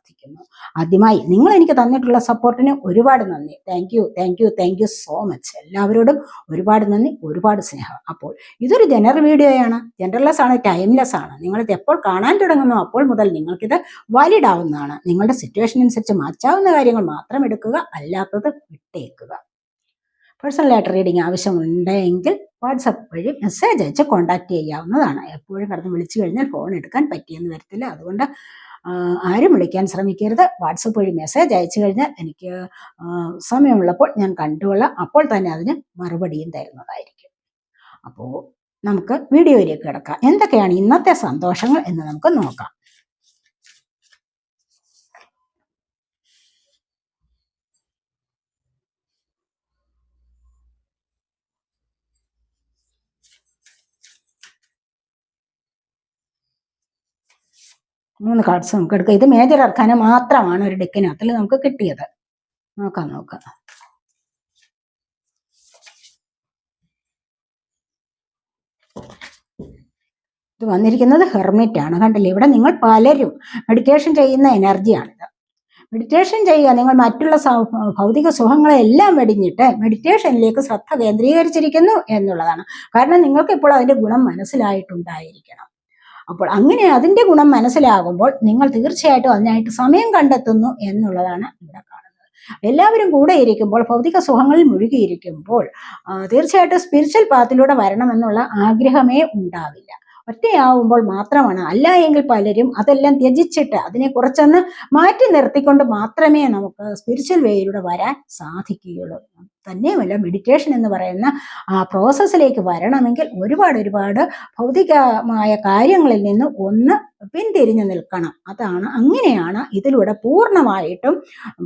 പ്രാർത്ഥിക്കുന്നു. ആദ്യമായി നിങ്ങൾ എനിക്ക് തന്നിട്ടുള്ള സപ്പോർട്ടിന് ഒരുപാട് നന്ദി. Thank you thank you thank you so much എല്ലാവരോടും ഒരുപാട് നന്ദി ഒരുപാട് സ്നേഹം. അപ്പോൾ ഇതൊരു ജനറൽ വീഡിയോയാണ് ജനറൽലെസ് ആണ് ടൈംലെസ് ആണ്. നിങ്ങളിത് എപ്പോൾ കാണാൻ തുടങ്ങുന്നു അപ്പോൾ മുതൽ നിങ്ങൾക്കിത് വാലിഡ് ആവുന്നതാണ്. നിങ്ങളുടെ സിറ്റുവേഷൻ അനുസരിച്ച് മാറ്റാവുന്ന കാര്യങ്ങൾ മാത്രം എടുക്കുക അല്ലാത്തത് വിട്ടേക്കുക. പേഴ്സണൽ ലെറ്റർ റീഡിങ് ആവശ്യമുണ്ടെങ്കിൽ വാട്സപ്പ് വഴി മെസ്സേജ് അയച്ച് കോൺടാക്ട് ചെയ്യാവുന്നതാണ്. എപ്പോഴും കടന്ന് വിളിച്ചു കഴിഞ്ഞാൽ ഫോൺ എടുക്കാൻ പറ്റിയെന്ന് വരത്തില്ല. അതുകൊണ്ട് ആരും വിളിക്കാൻ ശ്രമിക്കരുത്. വാട്സപ്പ് വഴി മെസ്സേജ് അയച്ചു കഴിഞ്ഞാൽ എനിക്ക് സമയമുള്ളപ്പോൾ ഞാൻ കണ്ടുകൊള്ളാം. അപ്പോൾ തന്നെ അതിന് മറുപടിയും തരുന്നതായിരിക്കും. അപ്പോൾ നമുക്ക് വീഡിയോയിലേക്ക് കിടക്കാം. എന്തൊക്കെയാണ് ഇന്നത്തെ സന്തോഷങ്ങൾ എന്ന് നമുക്ക് നോക്കാം. മൂന്ന് കാർഡ്സ് നമുക്ക് എടുക്കാം. ഇത് മേജർ അർക്കാന മാത്രമാണ് ഒരു ഡെക്കിനകത്തിൽ നമുക്ക് കിട്ടിയത്? നോക്കാം നോക്കാം. ഇത് വന്നിരിക്കുന്നത് ഹെർമിറ്റ് ആണ്. കണ്ടില്ലേ? ഇവിടെ നിങ്ങൾ പലരും മെഡിറ്റേഷൻ ചെയ്യുന്ന എനർജിയാണിത് മെഡിറ്റേഷൻ ചെയ്യുക നിങ്ങൾ മറ്റുള്ള ഭൗതിക സുഖങ്ങളെല്ലാം വെടിഞ്ഞിട്ട് മെഡിറ്റേഷനിലേക്ക് ശ്രദ്ധ കേന്ദ്രീകരിച്ചിരിക്കുന്നു എന്നുള്ളതാണ്. കാരണം നിങ്ങൾക്ക് ഇപ്പോൾ അതിന്റെ ഗുണം മനസ്സിലായിട്ടുണ്ടായിരിക്കണം. അപ്പോൾ അങ്ങനെ അതിന്റെ ഗുണം മനസ്സിലാകുമ്പോൾ നിങ്ങൾ തീർച്ചയായിട്ടും അതിനായിട്ട് സമയം കണ്ടെത്തുന്നു എന്നുള്ളതാണ് ഇവിടെ കാണുന്നത്. എല്ലാവരും കൂടെ ഇരിക്കുമ്പോൾ ഭൗതിക സുഖങ്ങളിൽ മുഴുകിയിരിക്കുമ്പോൾ തീർച്ചയായിട്ടും സ്പിരിച്വൽ പാത്തിലൂടെ വരണമെന്നുള്ള ആഗ്രഹമേ ഉണ്ടാവില്ല. ഒറ്റയാവുമ്പോൾ മാത്രമാണ്. അല്ല എങ്കിൽ പലരും അതെല്ലാം ത്യജിച്ചിട്ട് അതിനെ കുറച്ചൊന്ന് മാറ്റി നിർത്തിക്കൊണ്ട് മാത്രമേ നമുക്ക് സ്പിരിച്വൽ വേയിലൂടെ വരാൻ സാധിക്കുകയുള്ളൂ. തന്നെയുമല്ല മെഡിറ്റേഷൻ എന്ന് പറയുന്ന ആ പ്രോസസ്സിലേക്ക് വരണമെങ്കിൽ ഒരുപാട് ഒരുപാട് ഭൗതികമായ കാര്യങ്ങളിൽ നിന്ന് ഒന്ന് പിന്തിരിഞ്ഞു നിൽക്കണം. അതാണ് അങ്ങനെയാണ് ഇതിലൂടെ പൂർണമായിട്ടും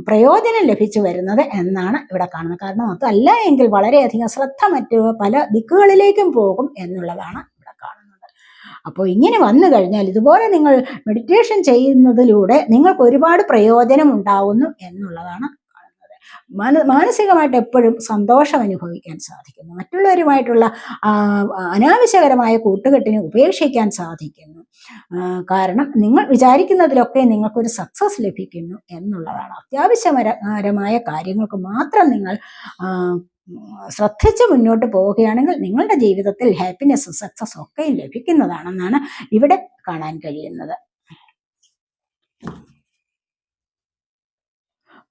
പ്രയോജനം ലഭിച്ചു വരുന്നത് എന്നാണ് ഇവിടെ കാണുന്നത്. കാരണം അതല്ല എങ്കിൽ വളരെയധികം ശ്രദ്ധ മറ്റു പല ദിക്കുകളിലേക്കും പോകും എന്നുള്ളതാണ് അപ്പോൾ ഇങ്ങനെ വന്നു കഴിഞ്ഞാൽ ഇതുപോലെ നിങ്ങൾ മെഡിറ്റേഷൻ ചെയ്യുന്നതിലൂടെ നിങ്ങൾക്ക് ഒരുപാട് പ്രയോജനം ഉണ്ടാവുന്നു എന്നുള്ളതാണ് മാന മാനസികമായിട്ട് എപ്പോഴും സന്തോഷം അനുഭവിക്കാൻ സാധിക്കുന്നു. മറ്റുള്ളവരുമായിട്ടുള്ള അനാവശ്യകരമായ കൂട്ടുകെട്ടിനെ ഉപേക്ഷിക്കാൻ സാധിക്കുന്നു. കാരണം നിങ്ങൾ വിചാരിക്കുന്നതിലൊക്കെ നിങ്ങൾക്കൊരു സക്സസ് ലഭിക്കുന്നു എന്നുള്ളതാണ്. അത്യാവശ്യകരമായ കാര്യങ്ങൾക്ക് മാത്രം നിങ്ങൾ ശ്രദ്ധിച്ച് മുന്നോട്ട് പോവുകയാണെങ്കിൽ നിങ്ങളുടെ ജീവിതത്തിൽ ഹാപ്പിനെസ്സും സക്സസ്സും ഒക്കെ ലഭിക്കുന്നതാണെന്നാണ് ഇവിടെ കാണാൻ കഴിയുന്നത്.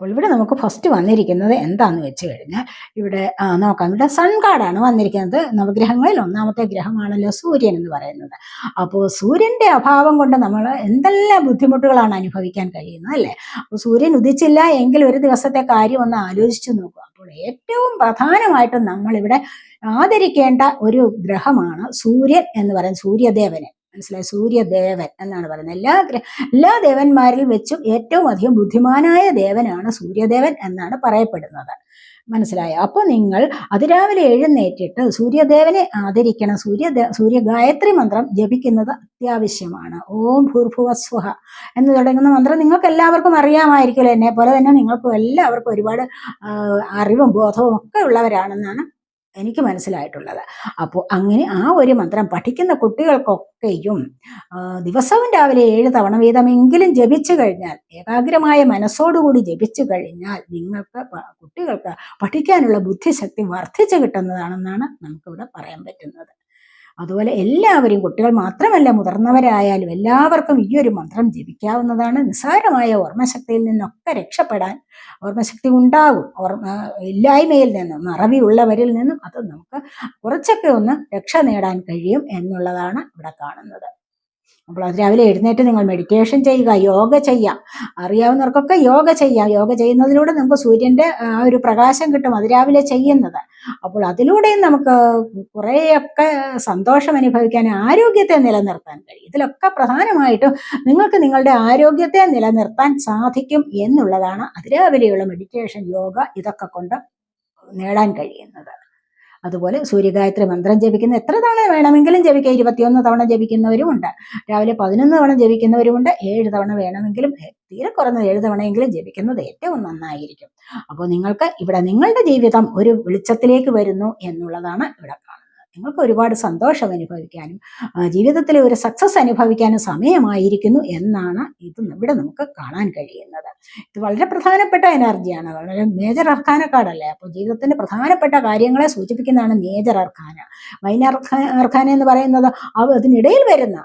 അപ്പോൾ ഇവിടെ നമുക്ക് ഫസ്റ്റ് വന്നിരിക്കുന്നത് എന്താന്ന് വെച്ച് കഴിഞ്ഞാൽ ഇവിടെ നോക്കാം. ഇവിടെ സൺ കാർഡാണ് വന്നിരിക്കുന്നത്. നവഗ്രഹങ്ങളിൽ ഒന്നാമത്തെ ഗ്രഹമാണല്ലോ സൂര്യൻ എന്ന് പറയുന്നത്. അപ്പോൾ സൂര്യന്റെ അഭാവം കൊണ്ട് നമ്മൾ എന്തെല്ലാം ബുദ്ധിമുട്ടുകളാണ് അനുഭവിക്കാൻ കഴിയുന്നത് അല്ലേ? അപ്പോൾ സൂര്യൻ ഉദിച്ചില്ല എങ്കിൽ ഒരു ദിവസത്തെ കാര്യം ഒന്ന് ആലോചിച്ചു നോക്കുക. അപ്പോൾ ഏറ്റവും പ്രധാനമായിട്ടും നമ്മളിവിടെ ആദരിക്കേണ്ട ഒരു ഗ്രഹമാണ് സൂര്യൻ എന്ന് പറയുന്നത് സൂര്യദേവനെ. മനസ്സിലായി? സൂര്യദേവൻ എന്നാണ് പറയുന്നത്. എല്ലാ എല്ലാ ദേവന്മാരിൽ വെച്ചും ഏറ്റവും അധികം ബുദ്ധിമാനായ ദേവനാണ് സൂര്യദേവൻ എന്നാണ് പറയപ്പെടുന്നത്. മനസ്സിലായോ? അപ്പോൾ നിങ്ങൾ അതിരാവിലെ എഴുന്നേറ്റിട്ട് സൂര്യദേവനെ ആദരിക്കണം. സൂര്യ സൂര്യ ഗായത്രി മന്ത്രം ജപിക്കുന്നത് അത്യാവശ്യമാണ്. ഓം ഭൂർഭുവസ്വഹ എന്ന് തുടങ്ങുന്ന മന്ത്രം നിങ്ങൾക്ക് എല്ലാവർക്കും അറിയാമായിരിക്കുമല്ലോ. എന്നെ പോലെ തന്നെ നിങ്ങൾക്കും എല്ലാവർക്കും ഒരുപാട് അറിവും ബോധവും ഒക്കെ ഉള്ളവരാണെന്നാണ് എനിക്ക് മനസ്സിലായിട്ടുള്ളത്. അപ്പോൾ അങ്ങനെ ആ ഒരു മന്ത്രം പഠിക്കുന്ന കുട്ടികൾക്കൊക്കെയും ദിവസവും രാവിലെ ഏഴ് തവണ വീതമെങ്കിലും ജപിച്ചു കഴിഞ്ഞാൽ ഏകാഗ്രമായ മനസ്സോടുകൂടി ജപിച്ചു കഴിഞ്ഞാൽ നിങ്ങൾക്ക് കുട്ടികൾക്ക് പഠിക്കാനുള്ള ബുദ്ധിശക്തി വർദ്ധിച്ചു കിട്ടുന്നതാണെന്നാണ് നമുക്കിവിടെ പറയാൻ പറ്റുന്നത്. അതുപോലെ എല്ലാവരും കുട്ടികൾ മാത്രമല്ല മുതിർന്നവരായാലും എല്ലാവർക്കും ഈ ഒരു മന്ത്രം ജപിക്കാവുന്നതാണ്. നിസ്സാരമായ ഓർമ്മശക്തിയിൽ നിന്നൊക്കെ രക്ഷപ്പെടാൻ ഓർമ്മശക്തി ഉണ്ടാകും. ഓർമ്മ ഇല്ലായ്മയിൽ നിന്നും മറവിയുള്ളവരിൽ നിന്നും അത് നമുക്ക് കുറച്ചൊക്കെ ഒന്ന് രക്ഷ നേടാൻ കഴിയും എന്നുള്ളതാണ് ഇവിടെ കാണുന്നത്. അപ്പോൾ രാവിലെ എഴുന്നേറ്റ് നിങ്ങൾ മെഡിറ്റേഷൻ ചെയ്യുക യോഗ ചെയ്യാം അറിയാവുന്നവർക്കൊക്കെ യോഗ ചെയ്യാം യോഗ ചെയ്യുന്നതിലൂടെ നമുക്ക് സൂര്യന്റെ ആ ഒരു പ്രകാശം കിട്ടും. അത് രാവിലെ ചെയ്യുന്നത്. അപ്പോൾ അതിലൂടെയും നമുക്ക് കുറേയൊക്കെ സന്തോഷം അനുഭവിക്കാൻ ആരോഗ്യത്തെ നിലനിർത്താൻ കഴിയും. ഇതിലൊക്കെ പ്രധാനമായിട്ടും നിങ്ങൾക്ക് നിങ്ങളുടെ ആരോഗ്യത്തെ നിലനിർത്താൻ സാധിക്കും എന്നുള്ളതാണ് അതിരാവിലെയുള്ള മെഡിറ്റേഷൻ യോഗ ഇതൊക്കെ കൊണ്ട് നേടാൻ കഴിയുന്നത്. അതുപോലെ സൂര്യഗായത്രി മന്ത്രം ജപിക്കുന്ന എത്ര തവണ വേണമെങ്കിലും ജപിക്കാം. ഇരുപത്തിയൊന്ന് തവണ ജപിക്കുന്നവരുമുണ്ട്. രാവിലെ പതിനൊന്ന് തവണ ജപിക്കുന്നവരുമുണ്ട്. ഏഴ് തവണ വേണമെങ്കിലും തീരെ കുറഞ്ഞത് ഏഴ് തവണയെങ്കിലും ജപിക്കുന്നത് ഏറ്റവും നന്നായിരിക്കും. അപ്പോൾ നിങ്ങൾക്ക് ഇവിടെ നിങ്ങളുടെ ജീവിതം ഒരു വെളിച്ചത്തിലേക്ക് വരുന്നു എന്നുള്ളതാണ് ഇവിടെ കാണുന്നത്. നിങ്ങൾക്ക് ഒരുപാട് സന്തോഷം അനുഭവിക്കാനും ജീവിതത്തിലെ ഒരു സക്സസ് അനുഭവിക്കാനും സമയമായിരിക്കുന്നു എന്നാണ് ഇത് ഇവിടെ നമുക്ക് കാണാൻ കഴിയുന്നത്. ഇത് വളരെ പ്രധാനപ്പെട്ട എനർജിയാണ് വളരെ മേജർ അർഖാനക്കാടല്ലേ അപ്പോൾ ജീവിതത്തിന്റെ പ്രധാനപ്പെട്ട കാര്യങ്ങളെ സൂചിപ്പിക്കുന്നതാണ് മേജർ അർഖാന മൈനർ അർഖാന എന്ന് പറയുന്നത് അതിനിടയിൽ വരുന്ന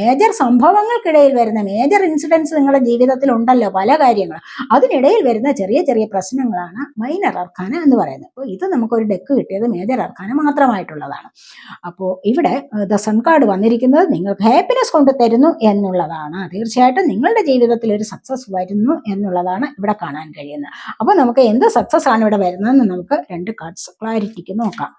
മേജർ സംഭവങ്ങൾക്കിടയിൽ വരുന്ന മേജർ ഇൻസിഡൻസ് നിങ്ങളുടെ ജീവിതത്തിൽ ഉണ്ടല്ലോ പല കാര്യങ്ങൾ. അതിനിടയിൽ വരുന്ന ചെറിയ ചെറിയ പ്രശ്നങ്ങളാണ് മൈനർ അർഖാന എന്ന് പറയുന്നത്. അപ്പോൾ ഇത് നമുക്കൊരു ഡെക്ക് കിട്ടിയത് മേജർ അർക്കാന മാത്രമായിട്ടുള്ളതാണ് അപ്പോൾ ഇവിടെ ദ സൺ കാർഡ് വന്നിരിക്കുന്നത് നിങ്ങൾക്ക് ഹാപ്പിനെസ് കൊണ്ട് തരുന്നു എന്നുള്ളതാണ്. തീർച്ചയായിട്ടും നിങ്ങളുടെ ജീവിതത്തിൽ ഒരു സക്സസ് വരുന്നു എന്നുള്ളതാണ് ഇവിടെ കാണാൻ കഴിയുന്നത്. അപ്പോൾ നമുക്ക് എന്ത് സക്സസ് ആണ് ഇവിടെ വരുന്നതെന്ന് നമുക്ക് രണ്ട് കാർഡ്സ് ക്ലാരിറ്റിക്ക് നോക്കാം.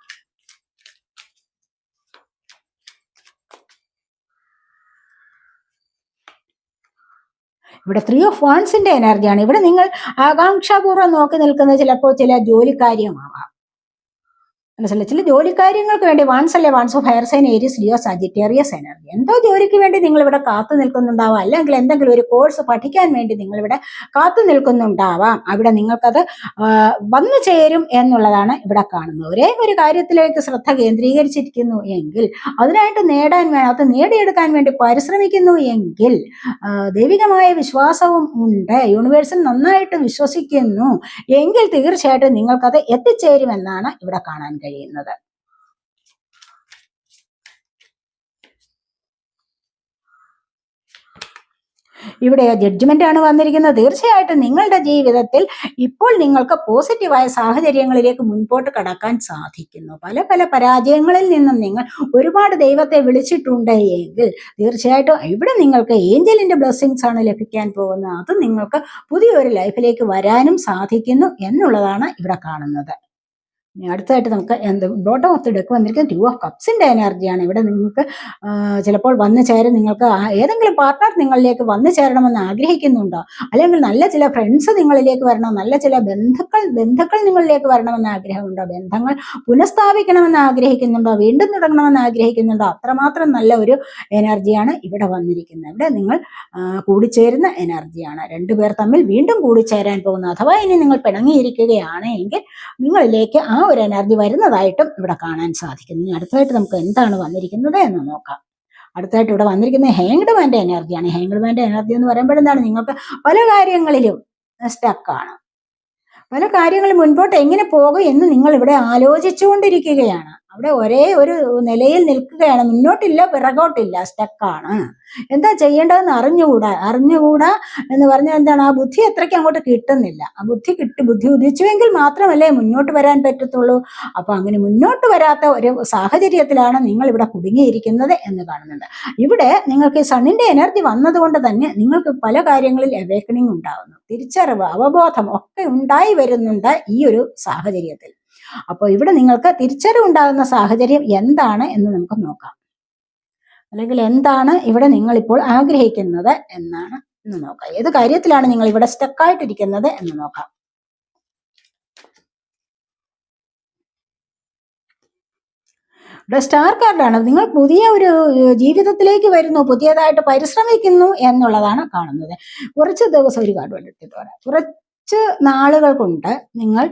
ഇവിടെ ത്രീ ഓഫ് വാൺസിന്റെ എനർജിയാണ് ഇവിടെ നിങ്ങൾ ആകാംക്ഷാപൂർവം നോക്കി നിൽക്കുന്ന ചിലപ്പോൾ ചില ജോലിക്കാര്യമാവാം. മനസ്സിലായി ചില ജോലിക്കാര്യങ്ങൾക്ക് വേണ്ടി wands of higher sign Aries Leo Sagittarius energy എന്തോ ജോലിക്ക് വേണ്ടി നിങ്ങൾ ഇവിടെ കാത്തു നിൽക്കുന്നുണ്ടാവാം. അല്ലെങ്കിൽ എന്തെങ്കിലും ഒരു കോഴ്സ് പഠിക്കാൻ വേണ്ടി നിങ്ങൾ ഇവിടെ കാത്തു നിൽക്കുന്നുണ്ടാവാം. അവിടെ നിങ്ങൾക്കത് വന്നു ചേരും എന്നുള്ളതാണ് ഇവിടെ കാണുന്നത്. ഒരേ ഒരു കാര്യത്തിലേക്ക് ശ്രദ്ധ കേന്ദ്രീകരിച്ചിരിക്കുന്നു എങ്കിൽ അതിനായിട്ട് നേടാൻ അത് നേടിയെടുക്കാൻ വേണ്ടി പരിശ്രമിക്കുന്നു എങ്കിൽ ദൈവികമായ വിശ്വാസവും ഉണ്ട്. യൂണിവേഴ്സിൽ നന്നായിട്ട് വിശ്വസിക്കുന്നു എങ്കിൽ തീർച്ചയായിട്ടും നിങ്ങൾക്കത് എത്തിച്ചേരുമെന്നാണ് ഇവിടെ കാണാൻ കഴിയുന്നത്. ഇവിടെ ജഡ്ജ്മെന്റ് ആണ് വന്നിരിക്കുന്നത്. തീർച്ചയായിട്ടും നിങ്ങളുടെ ജീവിതത്തിൽ ഇപ്പോൾ നിങ്ങൾക്ക് പോസിറ്റീവായ സാഹചര്യങ്ങളിലേക്ക് മുൻപോട്ട് കടക്കാൻ സാധിക്കുന്നു. പല പല പരാജയങ്ങളിൽ നിന്നും നിങ്ങൾ ഒരുപാട് ദൈവത്തെ വിളിച്ചിട്ടുണ്ട് എങ്കിൽ തീർച്ചയായിട്ടും ഇവിടെ നിങ്ങൾക്ക് ഏഞ്ചലിന്റെ ബ്ലെസ്സിങ്സ് ആണ് ലഭിക്കാൻ പോകുന്നത്. അത് നിങ്ങൾക്ക് പുതിയൊരു ലൈഫിലേക്ക് വരാനും സാധിക്കുന്നു എന്നുള്ളതാണ് ഇവിടെ കാണുന്നത്. അടുത്തതായിട്ട് നമുക്ക് എന്ത് ബോട്ടം ഓഫ് ദി ഡെക്ക് വന്നിരിക്കുന്ന ടു ഓഫ് കപ്സിന്റെ എനർജിയാണ് ഇവിടെ നിങ്ങൾക്ക് ചിലപ്പോൾ വന്നു ചേരും നിങ്ങൾക്ക് ഏതെങ്കിലും പാർട്ട്ണർ നിങ്ങളിലേക്ക് വന്നു ചേരണമെന്ന് ആഗ്രഹിക്കുന്നുണ്ടോ? അല്ലെങ്കിൽ നല്ല ചില ഫ്രണ്ട്സ് നിങ്ങളിലേക്ക് വരണം നല്ല ചില ബന്ധുക്കൾ ബന്ധുക്കൾ നിങ്ങളിലേക്ക് വരണമെന്ന് ആഗ്രഹമുണ്ടോ? ബന്ധങ്ങൾ പുനഃസ്ഥാപിക്കണമെന്ന് ആഗ്രഹിക്കുന്നുണ്ടോ? വീണ്ടും തുടങ്ങണമെന്ന് ആഗ്രഹിക്കുന്നുണ്ടോ? അത്രമാത്രം നല്ല ഒരു എനർജിയാണ് ഇവിടെ വന്നിരിക്കുന്നത്. ഇവിടെ നിങ്ങൾ കൂടിച്ചേരുന്ന എനർജിയാണ് രണ്ടുപേർ തമ്മിൽ വീണ്ടും കൂടിച്ചേരാൻ പോകുന്നു. അഥവാ ഇനി നിങ്ങൾ പിണങ്ങിയിരിക്കുകയാണ് എങ്കിൽ നിങ്ങളിലേക്ക് ആ ഒരു എനർജി വരുന്നതായിട്ടും ഇവിടെ കാണാൻ സാധിക്കുന്നു അടുത്തതായിട്ട് നമുക്ക് എന്താണ് വന്നിരിക്കുന്നത് എന്ന് നോക്കാം. അടുത്തായിട്ട് ഇവിടെ വന്നിരിക്കുന്ന ഹേങ്ഡ് മാന്റെ എനർജിയാണ് ഹേങ്ഡ് മാന്റെ എനർജി എന്ന് പറയുമ്പോൾ എന്താണ്? നിങ്ങൾക്ക് പല കാര്യങ്ങളിലും സ്റ്റക്കാണ് പല കാര്യങ്ങളും മുൻപോട്ട് എങ്ങനെ പോകും എന്ന് നിങ്ങൾ ഇവിടെ ആലോചിച്ചുകൊണ്ടിരിക്കുകയാണ്. അവിടെ ഒരേ ഒരു നിലയിൽ നിൽക്കുകയാണ്. മുന്നോട്ടില്ല പിറകോട്ടില്ല സ്റ്റക്കാണ് എന്താ ചെയ്യേണ്ടതെന്ന് അറിഞ്ഞുകൂടാ? അറിഞ്ഞുകൂടാ എന്ന് പറഞ്ഞാൽ എന്താണ്? ആ ബുദ്ധി അത്രയ്ക്ക് അങ്ങോട്ട് കിട്ടുന്നില്ല. ആ ബുദ്ധി കിട്ടി ബുദ്ധി ഉദിച്ചുവെങ്കിൽ മാത്രമല്ലേ മുന്നോട്ട് വരാൻ പറ്റത്തുള്ളൂ. അപ്പൊ അങ്ങനെ മുന്നോട്ട് വരാത്ത ഒരു സാഹചര്യത്തിലാണ് നിങ്ങൾ ഇവിടെ കുടുങ്ങിയിരിക്കുന്നത് എന്ന് കാണുന്നുണ്ട്. ഇവിടെ നിങ്ങൾക്ക് സണ്ണിന്റെ എനർജി വന്നതുകൊണ്ട് തന്നെ നിങ്ങൾക്ക് പല കാര്യങ്ങളിൽ അവേക്കണിങ് ഉണ്ടാകുന്നു തിരിച്ചറിവ് അവബോധം ഒക്കെ ഉണ്ടായി വരുന്നുണ്ട് ഈ ഒരു സാഹചര്യത്തിൽ. അപ്പോൾ ഇവിടെ നിങ്ങൾക്ക് തിരിച്ചറിവ് ഉണ്ടാകുന്ന സാഹചര്യം എന്താണ് എന്ന് നമുക്ക് നോക്കാം. അല്ലെങ്കിൽ എന്താണ് ഇവിടെ നിങ്ങൾ ഇപ്പോൾ ആഗ്രഹിക്കുന്നത് എന്നാണ് എന്ന് നോക്കാം. ഏത് കാര്യത്തിലാണ് നിങ്ങൾ ഇവിടെ സ്റ്റക്കായിട്ടിരിക്കുന്നത് എന്ന് നോക്കാം. ഇവിടെ സ്റ്റാർ കാർഡാണ് നിങ്ങൾ പുതിയ ഒരു ജീവിതത്തിലേക്ക് വരുന്നു പുതിയതായിട്ട് പരിശ്രമിക്കുന്നു എന്നുള്ളതാണ് കാണുന്നത്. കുറച്ച് ദിവസം ഒരു കാർഡ് എടുത്തിട്ട് വരാം കുറച്ച് നാളുകൾ കൊണ്ട് നിങ്ങൾ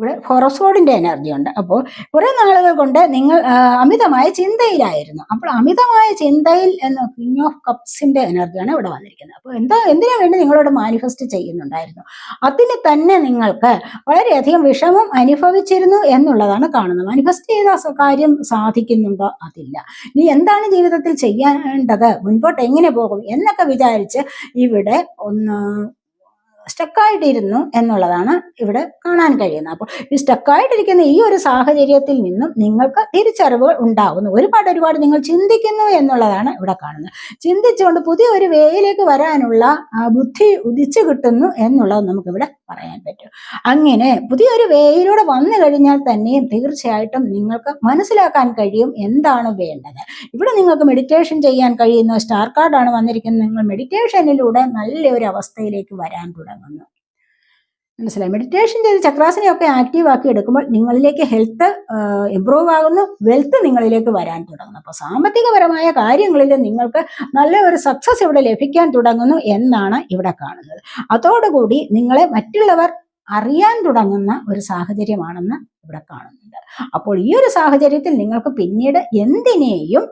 ഇവിടെ ഹൊറോസ്കോഡിന്റെ എനർജി ഉണ്ട്. അപ്പോൾ കുറെ നാളുകൾ കൊണ്ട് നിങ്ങൾ അമിതമായ ചിന്തയിലായിരുന്നു. അപ്പോൾ അമിതമായ ചിന്തയിൽ എന്ന കിങ് ഓഫ് കപ്സിന്റെ എനർജിയാണ് ഇവിടെ വന്നിരിക്കുന്നത്. അപ്പോൾ എന്താ എന്തിനു വേണ്ടി നിങ്ങളോട് മാനിഫെസ്റ്റ് ചെയ്യുന്നുണ്ടായിരുന്നു? അതിന് തന്നെ നിങ്ങൾക്ക് വളരെയധികം വിഷമം അനുഭവിച്ചിരുന്നു എന്നുള്ളതാണ് കാണുന്നത്. മാനിഫെസ്റ്റ് ചെയ്ത കാര്യം സാധിക്കുന്നുണ്ടോ? അതില്ല. ഇനി എന്താണ് ജീവിതത്തിൽ ചെയ്യേണ്ടത്? മുൻപോട്ട് എങ്ങനെ പോകും? എന്നൊക്കെ വിചാരിച്ച് ഇവിടെ ഒന്ന് സ്റ്റക്കായിട്ടിരുന്നു എന്നുള്ളതാണ് ഇവിടെ കാണാൻ കഴിയുന്നത്. അപ്പോൾ ഈ സ്റ്റക്കായിട്ടിരിക്കുന്ന ഈ ഒരു സാഹചര്യത്തിൽ നിന്നും നിങ്ങൾക്ക് തിരിച്ചറിവുകൾ ഉണ്ടാകുന്നു ഒരുപാട് ഒരുപാട് നിങ്ങൾ ചിന്തിക്കുന്നു എന്നുള്ളതാണ് ഇവിടെ കാണുന്നത്. ചിന്തിച്ചുകൊണ്ട് പുതിയ ഒരു വേയിലേക്ക് വരാനുള്ള ബുദ്ധി ഉദിച്ചു കിട്ടുന്നു എന്നുള്ളത് നമുക്കിവിടെ പറയാൻ പറ്റും. അങ്ങനെ പുതിയൊരു വേയിലൂടെ വന്നു കഴിഞ്ഞാൽ തന്നെയും തീർച്ചയായിട്ടും നിങ്ങൾക്ക് മനസ്സിലാക്കാൻ കഴിയും എന്താണ് വേണ്ടത്. ഇവിടെ നിങ്ങൾക്ക് മെഡിറ്റേഷൻ ചെയ്യാൻ കഴിയുന്ന സ്റ്റാർ കാർഡാണ് വന്നിരിക്കുന്നത്. നിങ്ങൾ മെഡിറ്റേഷനിലൂടെ നല്ലൊരു അവസ്ഥയിലേക്ക് വരാൻ തുടങ്ങുന്നു. മനസ്സിലായി. മെഡിറ്റേഷൻ ചെയ്ത് ചക്രാസനയൊക്കെ ആക്റ്റീവ് ആക്കി എടുക്കുമ്പോൾ നിങ്ങളിലേക്ക് ഹെൽത്ത് ഇമ്പ്രൂവ് ആകുന്നു. വെൽത്ത് നിങ്ങളിലേക്ക് വരാൻ തുടങ്ങുന്നു. അപ്പോൾ സാമ്പത്തികപരമായ കാര്യങ്ങളിൽ നിങ്ങൾക്ക് നല്ല ഒരു സക്സസ് ഇവിടെ ലഭിക്കാൻ തുടങ്ങുന്നു എന്നാണ് ഇവിടെ കാണുന്നത്. അതോടുകൂടി നിങ്ങളെ മറ്റുള്ളവർ അറിയാൻ തുടങ്ങുന്ന ഒരു സാഹചര്യമാണെന്ന് ഇവിടെ കാണുന്നുണ്ട്. അപ്പോൾ ഈ ഒരു സാഹചര്യത്തിൽ നിങ്ങൾക്ക് പിന്നീട് എന്തിനേയും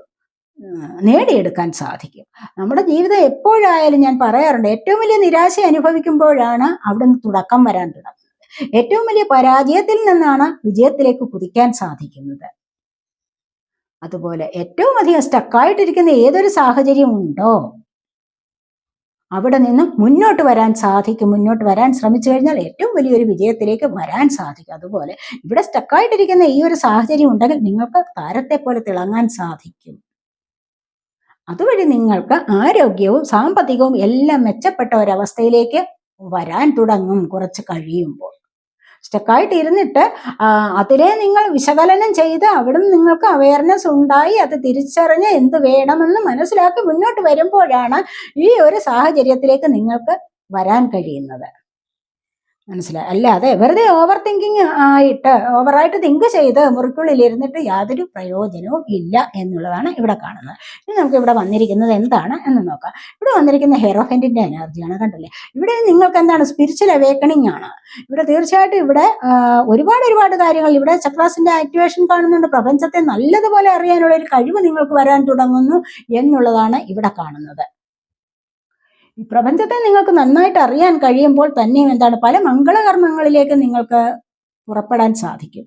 നേടിയെടുക്കാൻ സാധിക്കും. നമ്മുടെ ജീവിതം എപ്പോഴായാലും ഞാൻ പറയാറുണ്ട് ഏറ്റവും വലിയ നിരാശ അനുഭവിക്കുമ്പോഴാണ് നിന്ന് തുടക്കം വരാൻ തുടങ്ങുന്നത്. ഏറ്റവും വലിയ പരാജയത്തിൽ നിന്നാണ് വിജയത്തിലേക്ക് കുതിക്കാൻ സാധിക്കുന്നത്. അതുപോലെ ഏറ്റവും അധികം സ്റ്റക്കായിട്ടിരിക്കുന്ന ഏതൊരു സാഹചര്യം ഉണ്ടോ? അവിടെ നിന്ന് മുന്നോട്ട് വരാൻ സാധിക്കും. മുന്നോട്ട് വരാൻ ശ്രമിച്ചു കഴിഞ്ഞാൽ ഏറ്റവും വലിയൊരു വിജയത്തിലേക്ക് വരാൻ സാധിക്കും. അതുപോലെ ഇവിടെ സ്റ്റക്കായിട്ടിരിക്കുന്ന ഈ ഒരു സാഹചര്യം ഉണ്ടെങ്കിൽ നിങ്ങൾക്ക് താരത്തെ പോലെ തിളങ്ങാൻ സാധിക്കും. അതുവഴി നിങ്ങൾക്ക് ആരോഗ്യവും സാമ്പത്തികവും എല്ലാം മെച്ചപ്പെട്ട ഒരവസ്ഥയിലേക്ക് വരാൻ തുടങ്ങും കുറച്ച് കഴിയുമ്പോൾ. സ്റ്റക്കായിട്ട് ഇരുന്നിട്ട് അതിലെ നിങ്ങൾ വിശകലനം ചെയ്ത് അവിടുന്ന് നിങ്ങൾക്ക് അവയർനെസ് ഉണ്ടായി അത് തിരിച്ചറിഞ്ഞ് എന്ത് വേണമെന്ന് മനസ്സിലാക്കി മുന്നോട്ട് വരുമ്പോഴാണ് ഈ ഒരു സാഹചര്യത്തിലേക്ക് നിങ്ങൾക്ക് വരാൻ കഴിയുന്നത്. മനസ്സിലായി. അല്ലാതെ വെറുതെ ഓവർ തിങ്കിങ് ആയിട്ട് ഓവറായിട്ട് തിങ്ക് ചെയ്ത് മുറിക്കുള്ളിൽ ഇരുന്നിട്ട് യാതൊരു പ്രയോജനവും ഇല്ല എന്നുള്ളതാണ് ഇവിടെ കാണുന്നത്. ഇനി നമുക്ക് ഇവിടെ വന്നിരിക്കുന്നത് എന്താണ് എന്ന് നോക്കാം. ഇവിടെ വന്നിരിക്കുന്ന ഹെറോഹന്റിന്റെ എനർജിയാണ് കണ്ടില്ലേ? ഇവിടെ നിങ്ങൾക്ക് എന്താണ്? സ്പിരിച്വൽ അവേക്കണിങ് ആണ്. ഇവിടെ തീർച്ചയായിട്ടും ഇവിടെ ഒരുപാട് ഒരുപാട് കാര്യങ്ങൾ ഇവിടെ ചക്രാസിന്റെ ആക്ടിവേഷൻ കാണുന്നുണ്ട്. പ്രപഞ്ചത്തെ നല്ലതുപോലെ അറിയാനുള്ള ഒരു കഴിവ് നിങ്ങൾക്ക് വരാൻ തുടങ്ങുന്നു എന്നുള്ളതാണ് ഇവിടെ കാണുന്നത്. പ്രപഞ്ചത്തെ നിങ്ങൾക്ക് നന്നായിട്ട് അറിയാൻ കഴിയുമ്പോൾ തന്നെയും എന്താണ് പല മംഗളകർമ്മങ്ങളിലേക്ക് നിങ്ങൾക്ക് പുറപ്പെടാൻ സാധിക്കും.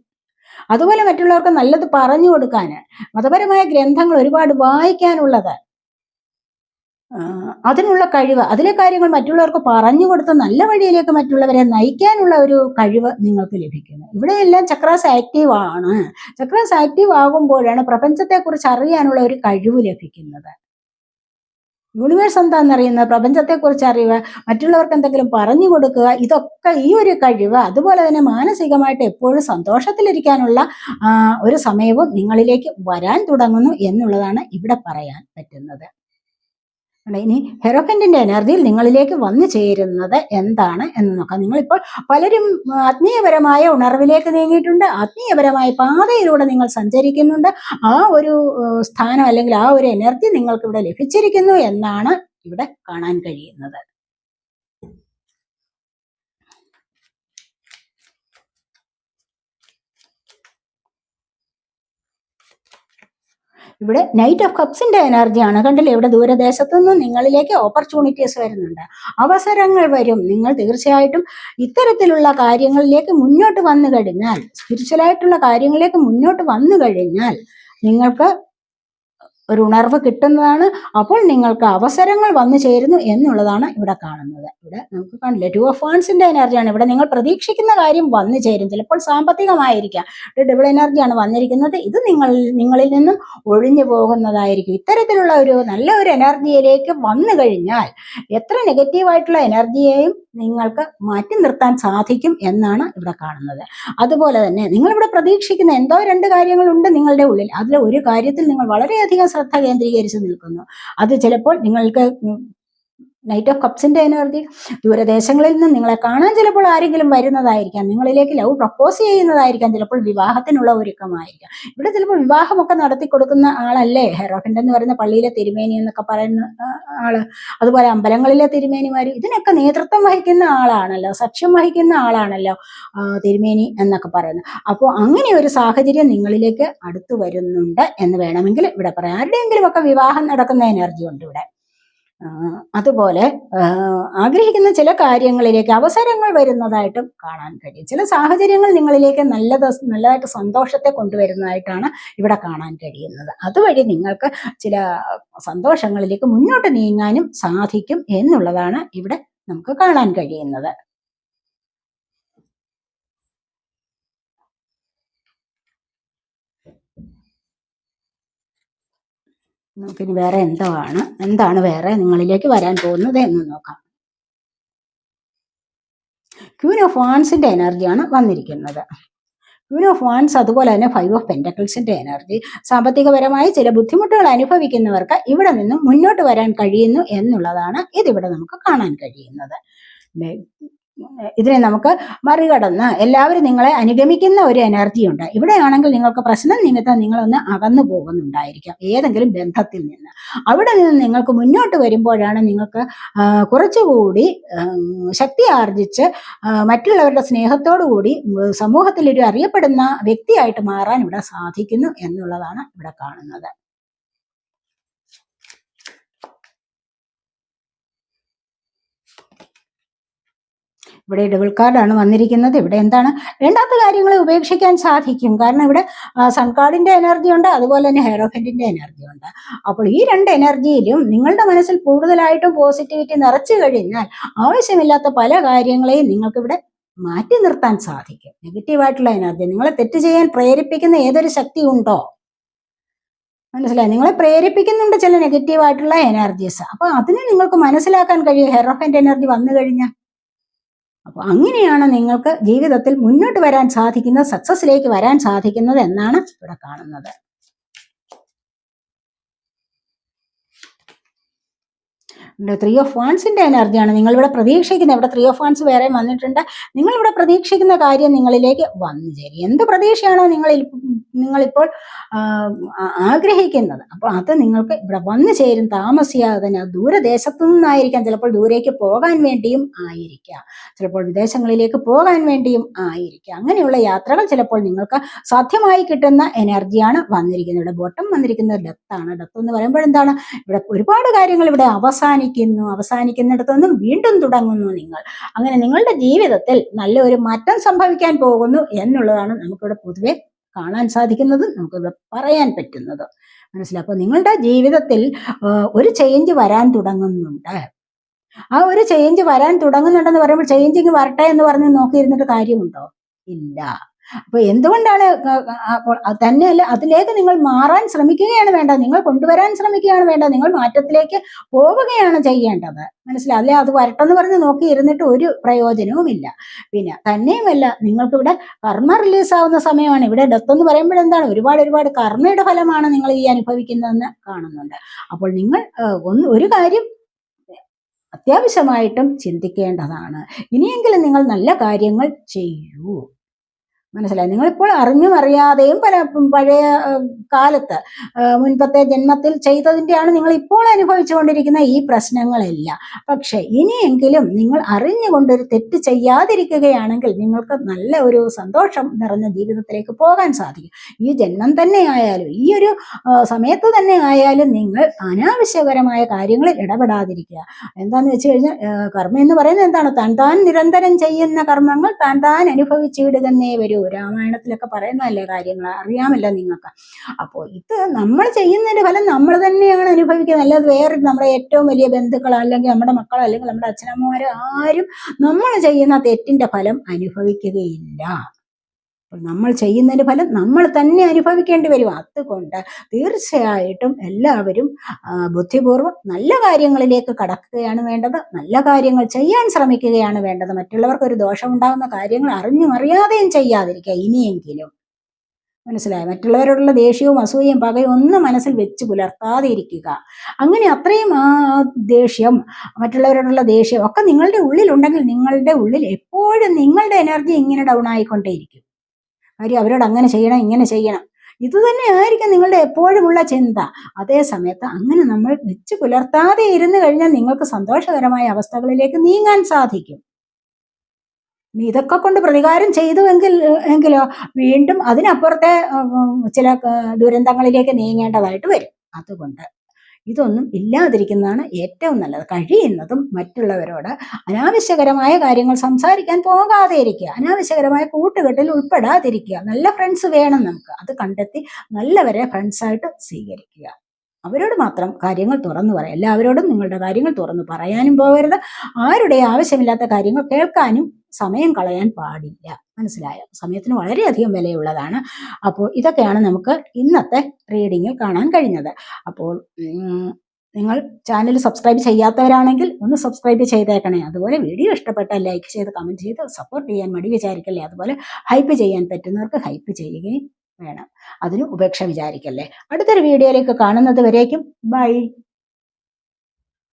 അതുപോലെ മറ്റുള്ളവർക്ക് നല്ലത് പറഞ്ഞു കൊടുക്കാൻ മതപരമായ ഗ്രന്ഥങ്ങൾ ഒരുപാട് വായിക്കാനുള്ളത് അതിനുള്ള കഴിവ് അതിലെ കാര്യങ്ങൾ മറ്റുള്ളവർക്ക് പറഞ്ഞു കൊടുത്ത് നല്ല വഴിയിലേക്ക് മറ്റുള്ളവരെ നയിക്കാനുള്ള ഒരു കഴിവ് നിങ്ങൾക്ക് ലഭിക്കുന്നു. ഇവിടെയെല്ലാം ചക്രാസ് ആക്റ്റീവ് ആണ് ചക്രാസ് ആക്റ്റീവ് ആകുമ്പോഴാണ് പ്രപഞ്ചത്തെക്കുറിച്ച് അറിയാനുള്ള ഒരു കഴിവ് ലഭിക്കുന്നത്. യൂണിവേഴ്സ് എന്താണെന്നറിയുന്നത് പ്രപഞ്ചത്തെക്കുറിച്ച് അറിയുക മറ്റുള്ളവർക്ക് എന്തെങ്കിലും പറഞ്ഞു കൊടുക്കുക ഇതൊക്കെ ഈ ഒരു കഴിവ് അതുപോലെ തന്നെ മാനസികമായിട്ട് എപ്പോഴും സന്തോഷത്തിലിരിക്കാനുള്ള ഒരു സമയവും നിങ്ങളിലേക്ക് വരാൻ തുടങ്ങുന്നു എന്നുള്ളതാണ് ഇവിടെ പറയാൻ പറ്റുന്നത്. ഇനി ഹെറോക്കന്റിന്റെ എനർജിയിൽ നിങ്ങളിലേക്ക് വന്നു ചേരുന്നത് എന്താണ് എന്ന് നോക്കാം. നിങ്ങളിപ്പോൾ പലരും ആത്മീയപരമായ ഉണർവിലേക്ക് നീങ്ങിയിട്ടുണ്ട്. ആത്മീയപരമായ പാതയിലൂടെ നിങ്ങൾ സഞ്ചരിക്കുന്നുണ്ട്. ആ ഒരു സ്ഥാനം അല്ലെങ്കിൽ ആ ഒരു എനർജി നിങ്ങൾക്ക് ഇവിടെ ലഭിച്ചിരിക്കുന്നു എന്നാണ് ഇവിടെ കാണാൻ കഴിയുന്നത്. ഇവിടെ നൈറ്റ് ഓഫ് കപ്സിന്റെ എനർജിയാണ് കണ്ടില്ലേ? ഇവിടെ ദൂരദേശത്തു നിന്ന് നിങ്ങളിലേക്ക് ഓപ്പർച്യൂണിറ്റീസ് വരുന്നുണ്ട്. അവസരങ്ങൾ വരും. നിങ്ങൾ തീർച്ചയായിട്ടും ഇത്തരത്തിലുള്ള കാര്യങ്ങളിലേക്ക് മുന്നോട്ട് വന്നു കഴിഞ്ഞാൽ സ്പിരിച്വലായിട്ടുള്ള കാര്യങ്ങളിലേക്ക് മുന്നോട്ട് വന്നു കഴിഞ്ഞാൽ നിങ്ങൾക്ക് ഒരു ഉണർവ് കിട്ടുന്നതാണ്. അപ്പോൾ നിങ്ങൾക്ക് അവസരങ്ങൾ വന്നു ചേരുന്നു എന്നുള്ളതാണ് ഇവിടെ കാണുന്നത്. ഇവിടെ നമുക്ക് കാണില്ല ടു ഓഫ് ഫാൻസിന്റെ എനർജിയാണ് ഇവിടെ നിങ്ങൾ പ്രതീക്ഷിക്കുന്ന കാര്യം വന്നു ചേരും. ചിലപ്പോൾ സാമ്പത്തികമായിരിക്കാം. ഡബിൾ എനർജിയാണ് വന്നിരിക്കുന്നത്. ഇത് നിങ്ങൾ നിങ്ങളിൽ നിന്നും ഒഴിഞ്ഞു പോകുന്നതായിരിക്കും. ഇത്തരത്തിലുള്ള ഒരു നല്ല ഒരു എനർജിയിലേക്ക് വന്നു കഴിഞ്ഞാൽ എത്ര നെഗറ്റീവായിട്ടുള്ള എനർജിയെയും നിങ്ങൾക്ക് മാറ്റി നിർത്താൻ സാധിക്കും എന്നാണ് ഇവിടെ കാണുന്നത്. അതുപോലെ തന്നെ നിങ്ങളിവിടെ പ്രതീക്ഷിക്കുന്ന എന്തോ രണ്ട് കാര്യങ്ങളുണ്ട് നിങ്ങളുടെ ഉള്ളിൽ. അതിൽ ഒരു കാര്യത്തിൽ നിങ്ങൾ വളരെയധികം ശ്രദ്ധ കേന്ദ്രീകരിച്ച് നിൽക്കുന്നു. അത് ചിലപ്പോൾ നിങ്ങൾക്ക് നൈറ്റ് ഓഫ് കപ്സിന്റെ എനർജി. ദൂരദേശങ്ങളിൽ നിന്ന് നിങ്ങളെ കാണാൻ ചിലപ്പോൾ ആരെങ്കിലും വരുന്നതായിരിക്കാം. നിങ്ങളിലേക്ക് ലവ് പ്രപ്പോസ് ചെയ്യുന്നതായിരിക്കാം. ചിലപ്പോൾ വിവാഹത്തിനുള്ള ഒരുക്കമായിരിക്കാം. ഇവിടെ ചിലപ്പോൾ വിവാഹമൊക്കെ നടത്തി കൊടുക്കുന്ന ആളല്ലേ? ഹെറോഫിന്റെ എന്ന് പറയുന്ന പള്ളിയിലെ തിരുമേനി എന്നൊക്കെ പറയുന്ന ആൾ. അതുപോലെ അമ്പലങ്ങളിലെ തിരുമേനിമാര്. ഇതിനൊക്കെ നേതൃത്വം വഹിക്കുന്ന ആളാണല്ലോ. സഖ്യം വഹിക്കുന്ന ആളാണല്ലോ തിരുമേനി എന്നൊക്കെ പറയുന്നത്. അപ്പോൾ അങ്ങനെ ഒരു സാഹചര്യം നിങ്ങളിലേക്ക് അടുത്തു വരുന്നുണ്ട് എന്ന് വേണമെങ്കിൽ ഇവിടെ പറയാം. ആരുടെയെങ്കിലും ഒക്കെ വിവാഹം നടക്കുന്ന എനർജി ഉണ്ട് ഇവിടെ. അതുപോലെ ആഗ്രഹിക്കുന്ന ചില കാര്യങ്ങളിലേക്ക് അവസരങ്ങൾ വരുന്നതായിട്ടും കാണാൻ കഴിയും. ചില സാഹചര്യങ്ങൾ നിങ്ങളിലേക്ക് നല്ലത് നല്ലതായിട്ട് സന്തോഷത്തെ കൊണ്ടുവരുന്നതായിട്ടാണ് ഇവിടെ കാണാൻ കഴിയുന്നത്. അതുവഴി നിങ്ങൾക്ക് ചില സന്തോഷങ്ങളിലേക്ക് മുന്നോട്ട് നീങ്ങാനും സാധിക്കും എന്നുള്ളതാണ് ഇവിടെ നമുക്ക് കാണാൻ കഴിയുന്നത്. നമുക്കിനി വേറെ എന്താണ്? എന്താണ് വേറെ നിങ്ങളിലേക്ക് വരാൻ പോകുന്നത് എന്ന് നോക്കാം. ക്യൂൻ ഓഫ് വാൺസിന്റെ എനർജിയാണ് വന്നിരിക്കുന്നത്. ക്യൂൻ ഓഫ് വാൺസ് അതുപോലെ തന്നെ ഫൈവ് ഓഫ് പെന്റക്കിൾസിന്റെ എനർജി സാമ്പത്തികപരമായി ചില ബുദ്ധിമുട്ടുകൾ അനുഭവിക്കുന്നവർക്ക് ഇവിടെ നിന്നും മുന്നോട്ട് വരാൻ കഴിയുന്നു എന്നുള്ളതാണ് ഇതിവിടെ നമുക്ക് കാണാൻ കഴിയുന്നത്. ഇതിനെ നമുക്ക് മറികടന്ന് എല്ലാവരും നിങ്ങളെ അനുഗമിക്കുന്ന ഒരു എനർജി ഉണ്ട്. ഇവിടെയാണെങ്കിൽ നിങ്ങൾക്ക് പ്രശ്നം നിമിത്തം നിങ്ങളൊന്ന് അകന്നു പോകുന്നുണ്ടായിരിക്കാം ഏതെങ്കിലും ബന്ധത്തിൽ നിന്ന്. അവിടെ നിന്ന് നിങ്ങൾക്ക് മുന്നോട്ട് വരുമ്പോഴാണ് നിങ്ങൾക്ക് കുറച്ചുകൂടി ശക്തി ആർജിച്ച് മറ്റുള്ളവരുടെ സ്നേഹത്തോടു കൂടി സമൂഹത്തിൽ ഒരു അറിയപ്പെടുന്ന വ്യക്തിയായിട്ട് മാറാൻ ഇവിടെ സാധിക്കുന്നു എന്നുള്ളതാണ് ഇവിടെ കാണുന്നത്. ഇവിടെ ഡബിൾ കാർഡാണ് വന്നിരിക്കുന്നത്. ഇവിടെ എന്താണ്? വേണ്ടാത്ത കാര്യങ്ങളെ ഉപേക്ഷിക്കാൻ സാധിക്കും. കാരണം ഇവിടെ സൺ സൺകാർഡിന്റെ എനർജി ഉണ്ട് അതുപോലെ തന്നെ ഹെറോഫന്റിന്റെ എനർജി ഉണ്ട്. അപ്പോൾ ഈ രണ്ട് എനർജിയിലും നിങ്ങളുടെ മനസ്സിൽ കൂടുതലായിട്ടും പോസിറ്റിവിറ്റി നിറച്ചു കഴിഞ്ഞാൽ ആവശ്യമില്ലാത്ത പല കാര്യങ്ങളെയും നിങ്ങൾക്ക് ഇവിടെ മാറ്റി നിർത്താൻ സാധിക്കും. നെഗറ്റീവായിട്ടുള്ള എനർജി നിങ്ങളെ തെറ്റ് ചെയ്യാൻ പ്രേരിപ്പിക്കുന്ന ഏതൊരു ശക്തി ഉണ്ടോ? മനസ്സിലായി? നിങ്ങളെ പ്രേരിപ്പിക്കുന്നുണ്ട് ചില നെഗറ്റീവായിട്ടുള്ള എനർജീസ് അപ്പൊ അതിനെ നിങ്ങൾക്ക് മനസ്സിലാക്കാൻ കഴിയും. ഹെറോഫന്റെ എനർജി വന്നു കഴിഞ്ഞാൽ. അപ്പൊ അങ്ങനെയാണ് നിങ്ങൾക്ക് ജീവിതത്തിൽ മുന്നോട്ട് വരാൻ സാധിക്കുന്നത് സക്സസ്സിലേക്ക് വരാൻ സാധിക്കുന്നത് എന്നാണ് ഇവിടെ കാണുന്നത്. ത്രീ ഓഫ് വാൻസിന്റെ എനർജിയാണ് നിങ്ങൾ ഇവിടെ പ്രതീക്ഷിക്കുന്ന ഇവിടെ ത്രീ ഓഫ് വാൻസ് വേറെ വന്നിട്ടുണ്ട്. നിങ്ങൾ ഇവിടെ പ്രതീക്ഷിക്കുന്ന കാര്യം നിങ്ങളിലേക്ക് വന്നു ചേരും. എന്ത് പ്രതീക്ഷയാണോ നിങ്ങൾ നിങ്ങളിപ്പോൾ ആഗ്രഹിക്കുന്നത്. അപ്പോൾ അത് നിങ്ങൾക്ക് ഇവിടെ വന്നു ചേരും. താമസിയാതെ തന്നെ ദൂരദേശത്തു നിന്നായിരിക്കാം. ചിലപ്പോൾ ദൂരേക്ക് പോകാൻ വേണ്ടിയും ആയിരിക്കാം. ചിലപ്പോൾ വിദേശങ്ങളിലേക്ക് പോകാൻ വേണ്ടിയും ആയിരിക്കാം. അങ്ങനെയുള്ള യാത്രകൾ ചിലപ്പോൾ നിങ്ങൾക്ക് സാധ്യമായി കിട്ടുന്ന എനർജിയാണ് വന്നിരിക്കുന്നത്. ഇവിടെ ബോട്ടം വന്നിരിക്കുന്നത് ഡെത്താണ് ഡെത്ത് എന്ന് പറയുമ്പോൾ എന്താണ്? ഇവിടെ ഒരുപാട് കാര്യങ്ങൾ ഇവിടെ അവസാനിക്കുന്നു അവസാനിക്കുന്നിടത്തൊന്നും വീണ്ടും തുടങ്ങുന്നു നിങ്ങൾ. അങ്ങനെ നിങ്ങളുടെ ജീവിതത്തിൽ നല്ലൊരു മാറ്റം സംഭവിക്കാൻ പോകുന്നു എന്നുള്ളതാണ് നമുക്കിവിടെ പൊതുവെ കാണാൻ സാധിക്കുന്നത് നമുക്കിവിടെ പറയാൻ പറ്റുന്നത്. മനസ്സിലായി അപ്പോൾ നിങ്ങളുടെ ജീവിതത്തിൽ ഒരു ചേഞ്ച് വരാൻ തുടങ്ങുന്നുണ്ട്. ആ ഒരു ചേഞ്ച് വരാൻ തുടങ്ങുന്നുണ്ടെന്ന് പറയുമ്പോൾ ചേഞ്ചിങ് വരട്ടെ എന്ന് പറഞ്ഞ് നോക്കിയിരുന്നിട്ട് കാര്യമുണ്ടോ? ഇല്ല. അപ്പൊ എന്തുകൊണ്ടാണ് അപ്പോൾ തന്നെയല്ല അതിലേക്ക് നിങ്ങൾ മാറാൻ ശ്രമിക്കുകയാണ് വേണ്ടത്. നിങ്ങൾ കൊണ്ടുവരാൻ ശ്രമിക്കുകയാണ് വേണ്ടത്. നിങ്ങൾ മാറ്റത്തിലേക്ക് പോവുകയാണ് ചെയ്യേണ്ടത്. മനസ്സിലായി? അല്ലെ? അത് വരട്ടെന്ന് പറഞ്ഞ് നോക്കി ഇരുന്നിട്ട് ഒരു പ്രയോജനവുമില്ല. പിന്നെ തന്നെയുമല്ല നിങ്ങൾക്ക് ഇവിടെ കർമ്മ റിലീസ് ആവുന്ന സമയമാണ്. ഇവിടെ ഡെത്ത് എന്ന് പറയുമ്പോൾ എന്താണ്? ഒരുപാട് ഒരുപാട് കർമ്മയുടെ ഫലമാണ് നിങ്ങൾ ഈ അനുഭവിക്കുന്നതെന്ന് കാണുന്നുണ്ട്. അപ്പോൾ നിങ്ങൾ ഒന്ന് ഒരു കാര്യം അത്യാവശ്യമായിട്ടും ചിന്തിക്കേണ്ടതാണ്. ഇനിയെങ്കിലും നിങ്ങൾ നല്ല കാര്യങ്ങൾ ചെയ്യൂ. മനസ്സിലായി? നിങ്ങളിപ്പോൾ അറിഞ്ഞും അറിയാതെയും പല പഴയ കാലത്ത് മുൻപത്തെ ജന്മത്തിൽ ചെയ്തതിന്റെയാണ് നിങ്ങൾ ഇപ്പോൾ അനുഭവിച്ചുകൊണ്ടിരിക്കുന്ന ഈ പ്രശ്നങ്ങളെല്ലാം. പക്ഷെ ഇനിയെങ്കിലും നിങ്ങൾ അറിഞ്ഞുകൊണ്ടൊരു തെറ്റ് ചെയ്യാതിരിക്കുകയാണെങ്കിൽ നിങ്ങൾക്ക് നല്ല ഒരു സന്തോഷം നിറഞ്ഞ ജീവിതത്തിലേക്ക് പോകാൻ സാധിക്കും. ഈ ജന്മം തന്നെ ആയാലും ഈ ഒരു സമയത്ത് തന്നെ ആയാലും നിങ്ങൾ അനാവശ്യകരമായ കാര്യങ്ങളിൽ ഇടപെടാതിരിക്കുക. എന്താന്ന് വെച്ച് കഴിഞ്ഞാൽ കർമ്മം എന്ന് പറയുന്നത് എന്താണ്? താൻ താൻ നിരന്തരം ചെയ്യുന്ന കർമ്മങ്ങൾ താൻ താൻ അനുഭവിച്ചിടുകന്നേ വരൂ. രാമായണത്തിലൊക്കെ പറയുന്നതല്ലേ കാര്യങ്ങൾ? അറിയാമല്ലോ നിങ്ങൾക്ക് അപ്പോൾ ഇത് നമ്മൾ ചെയ്യുന്നതിന്റെ ഫലം നമ്മൾ തന്നെയാണ് അനുഭവിക്കുന്നത്. അല്ലാതെ വേറെ നമ്മുടെ ഏറ്റവും വലിയ ബന്ധുക്കൾ അല്ലെങ്കിൽ നമ്മുടെ മക്കൾ അല്ലെങ്കിൽ നമ്മുടെ അച്ഛനമ്മമാർ ആരും നമ്മൾ ചെയ്യുന്ന തെറ്റിന്റെ ഫലം അനുഭവിക്കുകയില്ല. അപ്പോൾ നമ്മൾ ചെയ്യുന്നതിന്റെ ഫലം നമ്മൾ തന്നെ അനുഭവിക്കേണ്ടി വരും. അതുകൊണ്ട് തീർച്ചയായിട്ടും എല്ലാവരും ബുദ്ധിപൂർവം നല്ല കാര്യങ്ങളിലേക്ക് കടക്കുകയാണ് വേണ്ടത്. നല്ല കാര്യങ്ങൾ ചെയ്യാൻ ശ്രമിക്കുകയാണ് വേണ്ടത്. മറ്റുള്ളവർക്ക് ഒരു ദോഷമുണ്ടാകുന്ന കാര്യങ്ങൾ അറിഞ്ഞും അറിയാതെയും ചെയ്യാതിരിക്കുക ഇനിയെങ്കിലും. മനസ്സിലായി? മറ്റുള്ളവരോടുള്ള ദേഷ്യവും അസൂയയും പകയും ഒന്നും മനസ്സിൽ വെച്ച് പുലർത്താതെ ഇരിക്കുക. അങ്ങനെ അത്രയും ആ ദേഷ്യം മറ്റുള്ളവരോടുള്ള ദേഷ്യം ഒക്കെ നിങ്ങളുടെ ഉള്ളിലുണ്ടെങ്കിൽ നിങ്ങളുടെ ഉള്ളിൽ എപ്പോഴും നിങ്ങളുടെ എനർജി ഇങ്ങനെ ഡൗൺ ആയിക്കൊണ്ടേയിരിക്കും. കാര്യം അവരോട് അങ്ങനെ ചെയ്യണം ഇങ്ങനെ ചെയ്യണം. ഇത് തന്നെ ആയിരിക്കും നിങ്ങളുടെ എപ്പോഴുമുള്ള ചിന്ത. അതേ സമയത്ത് അങ്ങനെ നമ്മൾ വെച്ച് പുലർത്താതെ ഇരുന്ന് കഴിഞ്ഞാൽ നിങ്ങൾക്ക് സന്തോഷകരമായ അവസ്ഥകളിലേക്ക് നീങ്ങാൻ സാധിക്കും. ഇതൊക്കെ കൊണ്ട് പ്രതികാരം ചെയ്തു എങ്കിൽ എങ്കിലോ വീണ്ടും അതിനപ്പുറത്തെ ചില ദുരന്തങ്ങളിലേക്ക് നീങ്ങേണ്ടതായിട്ട് വരും. അതുകൊണ്ട് ഇതൊന്നും ഇല്ലാതിരിക്കുന്നതാണ് ഏറ്റവും നല്ലത്. കഴിയുന്നതും മറ്റുള്ളവരോട് അനാവശ്യകരമായ കാര്യങ്ങൾ സംസാരിക്കാൻ പോകാതെ ഇരിക്കുക അനാവശ്യകരമായ കൂട്ടുകെട്ടിൽ ഉൾപ്പെടാതിരിക്കുക. നല്ല ഫ്രണ്ട്സ് വേണം നമുക്ക്. അത് കണ്ടെത്തി നല്ലവരെ ഫ്രണ്ട്സായിട്ട് സ്വീകരിക്കുക. അവരോട് മാത്രം കാര്യങ്ങൾ തുറന്നു പറയാം. എല്ലാവരോടും നിങ്ങളുടെ കാര്യങ്ങൾ തുറന്നു പറയാനും പോകരുത്. ആരുടെ ആവശ്യമില്ലാത്ത കാര്യങ്ങൾ കേൾക്കാനും സമയം കളയാൻ പാടില്ല. മനസ്സിലായോ? സമയത്തിന് വളരെയധികം വിലയുള്ളതാണ്. അപ്പോൾ ഇതൊക്കെയാണ് നമുക്ക് ഇന്നത്തെ റീഡിങ്ങിൽ കാണാൻ കഴിഞ്ഞത്. അപ്പോൾ നിങ്ങൾ ചാനൽ സബ്സ്ക്രൈബ് ചെയ്യാത്തവരാണെങ്കിൽ ഒന്ന് സബ്സ്ക്രൈബ് ചെയ്തേക്കണേ. അതുപോലെ വീഡിയോ ഇഷ്ടപ്പെട്ടാൽ ലൈക്ക് ചെയ്ത് കമന്റ് ചെയ്ത് സപ്പോർട്ട് ചെയ്യാൻ മടി വിചാരിക്കല്ലേ? അതുപോലെ ഹൈപ്പ് ചെയ്യാൻ പറ്റുന്നവർക്ക് ഹൈപ്പ് ചെയ്യുകയും വേണം. അതിന് ഉപേക്ഷ വിചാരിക്കല്ലേ? അടുത്തൊരു വീഡിയോയിലേക്ക് കാണുന്നത് വരേക്കും. ബൈ.